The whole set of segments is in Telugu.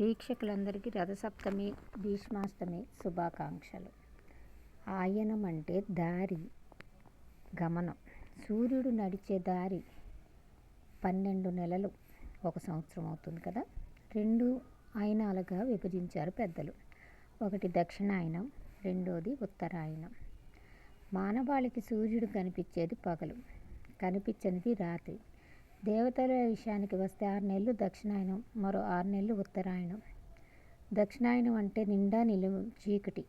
వీక్షకులందరికీ రథసప్తమి భీష్మాష్టమి శుభాకాంక్షలు. ఆయనం అంటే దారి గమనం. సూర్యుడు నడిచే దారి పన్నెండు నెలలు ఒక సంవత్సరం అవుతుంది కదా? రెండు ఆయనాలుగా విభజించారు పెద్దలు. ఒకటి దక్షిణాయనం రెండోది ఉత్తరాయనం. మానవాళికి సూర్యుడు కనిపించేది పగలు. కనిపించనిది రాత్రి. దేవతల విషయానికి వస్తే ఆరు నెలలు దక్షిణాయనం మరో ఆరు నెలలు ఉత్తరాయణం. దక్షిణాయనం అంటే నిండా నిలువు చీకటి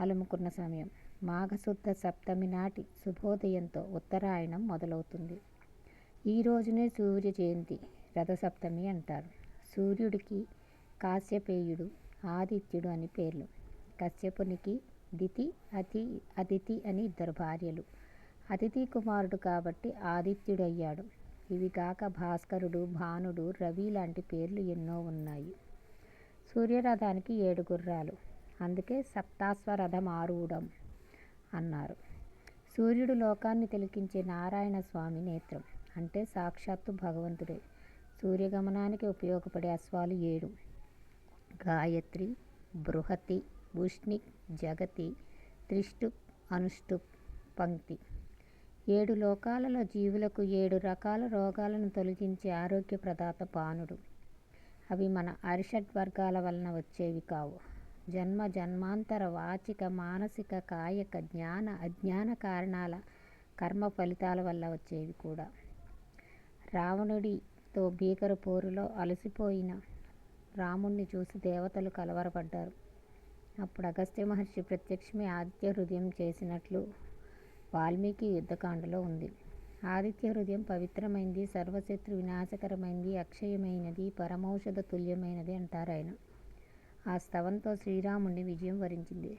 అలుముకున్న సమయం. మాఘశుద్ధ సప్తమి నాటి శుభోదయంతో ఉత్తరాయణం మొదలవుతుంది. ఈ రోజునే సూర్య జయంతి రథసప్తమి అంటారు. సూర్యుడికి కాశ్యపేయుడు ఆదిత్యుడు అని పేర్లు. కశ్యపునికి దితి అతి అదితి అని ఇద్దరు భార్యలు. అతిథి కుమారుడు కాబట్టి ఆదిత్యుడయ్యాడు. ఇవి కాక భాస్కరుడు భానుడు రవి లాంటి పేర్లు ఎన్నో ఉన్నాయి. సూర్యరథానికి ఏడు గుర్రాలు. అందుకే సప్తాస్వరథం ఆరూఢం అన్నారు. సూర్యుడు లోకాన్ని తిలకించే నారాయణ స్వామి నేత్రం. అంటే సాక్షాత్తు భగవంతుడే. సూర్యగమనానికి ఉపయోగపడే అశ్వాలు ఏడు. గాయత్రి బృహతి భుష్ణిక్ జగతి త్రిష్టుప్ అనుష్టుప్ పంక్తి. ఏడు లోకాలలో జీవులకు ఏడు రకాల రోగాలను తొలగించే ఆరోగ్య ప్రదాత పానుడు. అవి మన అరిషడ్ వర్గాల వలన వచ్చేవి కావు. జన్మ జన్మాంతర వాచిక మానసిక కాయక జ్ఞాన అజ్ఞాన కారణాల కర్మ ఫలితాల వల్ల వచ్చేవి కూడా. రావణుడితో భీకర పోరులో అలసిపోయిన రాముణ్ణి చూసి దేవతలు కలవరపడ్డారు. అప్పుడు అగస్త్య మహర్షి ప్రత్యక్షమే ఆదిత్య హృదయం చేసినట్లు వాల్మీకి యుద్ధకాండలో ఉంది. ఆదిత్య హృదయం పవిత్రమైంది సర్వశత్రు వినాశకరమైంది అక్షయమైనది పరమౌషధ తుల్యమైనది అంటారు ఆయన. ఆ స్తవంతో శ్రీరాముడిని విజయం వరించింది.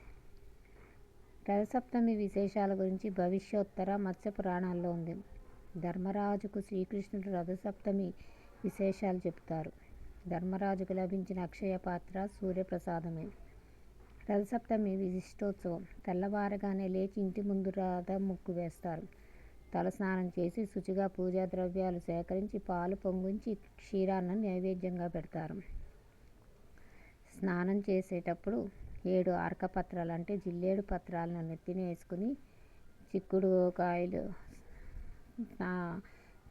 రథసప్తమి విశేషాల గురించి భవిష్యోత్తర మత్స్య పురాణాల్లో ఉంది. ధర్మరాజుకు శ్రీకృష్ణుడు రథసప్తమి విశేషాలు చెప్తారు ధర్మరాజుకు లభించిన అక్షయ పాత్ర సూర్యప్రసాదమే. రథసప్తమి విశిష్టోత్సవం. తెల్లవారగానే లేచి ఇంటి ముందు రథం ముక్కు వేస్తారు. తలస్నానం చేసి శుచిగా పూజా ద్రవ్యాలు సేకరించి పాలు పొంగించి క్షీరాన్ని నైవేద్యంగా పెడతారు. స్నానం చేసేటప్పుడు ఏడు అర్కపత్రాలు అంటే జిల్లేడు పత్రాలను నెత్తిన వేసుకుని చిక్కుడు కాయలు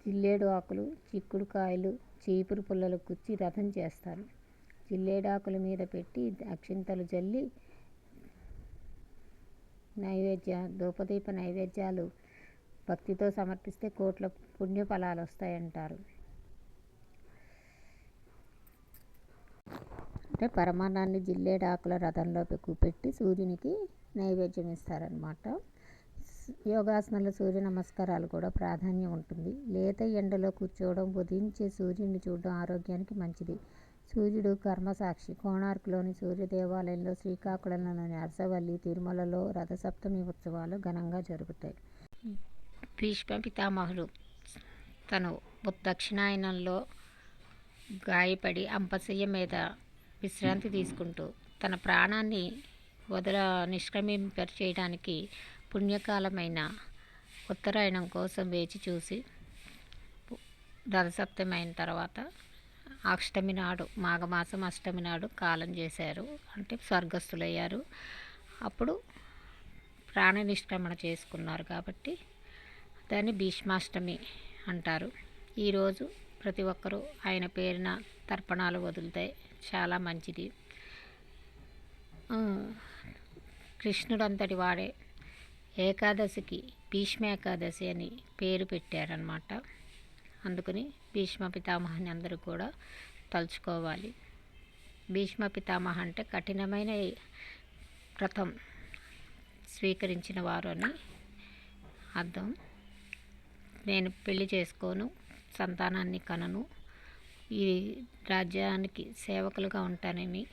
జిల్లేడు ఆకులు చిక్కుడు కాయలు చీపురు పుల్లలు కుచ్చి రథం చేస్తారు. జిల్లేడాకుల మీద పెట్టి అక్షింతలు జల్లి నైవేద్య ధూపదీప నైవేద్యాలు భక్తితో సమర్పిస్తే కోట్ల పుణ్య ఫలాలు వస్తాయంటారు. అంటే పరమాన్నాన్ని జిల్లేడాకుల రథంలో పెట్టి సూర్యునికి నైవేద్యం ఇస్తారనమాట యోగాసనాలు సూర్య నమస్కారాలు కూడా ప్రాధాన్యం ఉంటుంది. లేత ఎండలో కూర్చోవడం ఉదయించే సూర్యుని చూడడం ఆరోగ్యానికి మంచిది. సూర్యుడు కర్మసాక్షి. కోణార్కులోని సూర్య దేవాలయంలో శ్రీకాకుళంలోని అరసవల్లి తిరుమలలో రథసప్తమి ఉత్సవాలు ఘనంగా జరుగుతాయి భీష్మ పితామహుడు తను దక్షిణాయనంలో గాయపడి అంపశయ్య మీద విశ్రాంతి తీసుకుంటూ తన ప్రాణాన్ని వదల నిష్క్రమింప చేయడానికి పుణ్యకాలమైన ఉత్తరాయణం కోసం వేచి చూసి రథసప్తమి అయిన తర్వాత అష్టమి నాడు మాఘమాసం అష్టమి నాడు కాలం చేశారు. అంటే స్వర్గస్థులయ్యారు. అప్పుడు ప్రాణ నిష్క్రమణ చేసుకున్నారు కాబట్టి దాన్ని భీష్మాష్టమి అంటారు. ఈరోజు ప్రతి ఒక్కరూ ఆయన పేరున తర్పణాలు వదులుతాయి. చాలా మంచిది. కృష్ణుడంతటి వాడే ఏకాదశికి భీష్మ ఏకాదశి అని పేరు పెట్టారనమాట అందుకని భీష్మ పితామహని అందరూ కూడా తలుచుకోవాలి. భీష్మ పితామహ అంటే కఠినమైన వ్రతం స్వీకరించిన వారు అని అర్థం. నేను పెళ్ళి చేసుకోను సంతానాన్ని కనను ఈ రాజ్యానికి సేవకులుగా ఉంటానని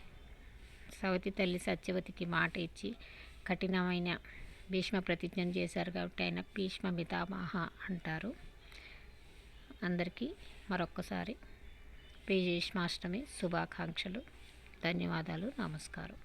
సవతి తల్లి సత్యవతికి మాట ఇచ్చి కఠినమైన భీష్మ ప్రతిజ్ఞ చేశారు కాబట్టి ఆయన భీష్మ పితామహ అంటారు. అందరికీ మరొక్కసారి విజయమాష్టమి శుభాకాంక్షలు. ధన్యవాదాలు. నమస్కారం.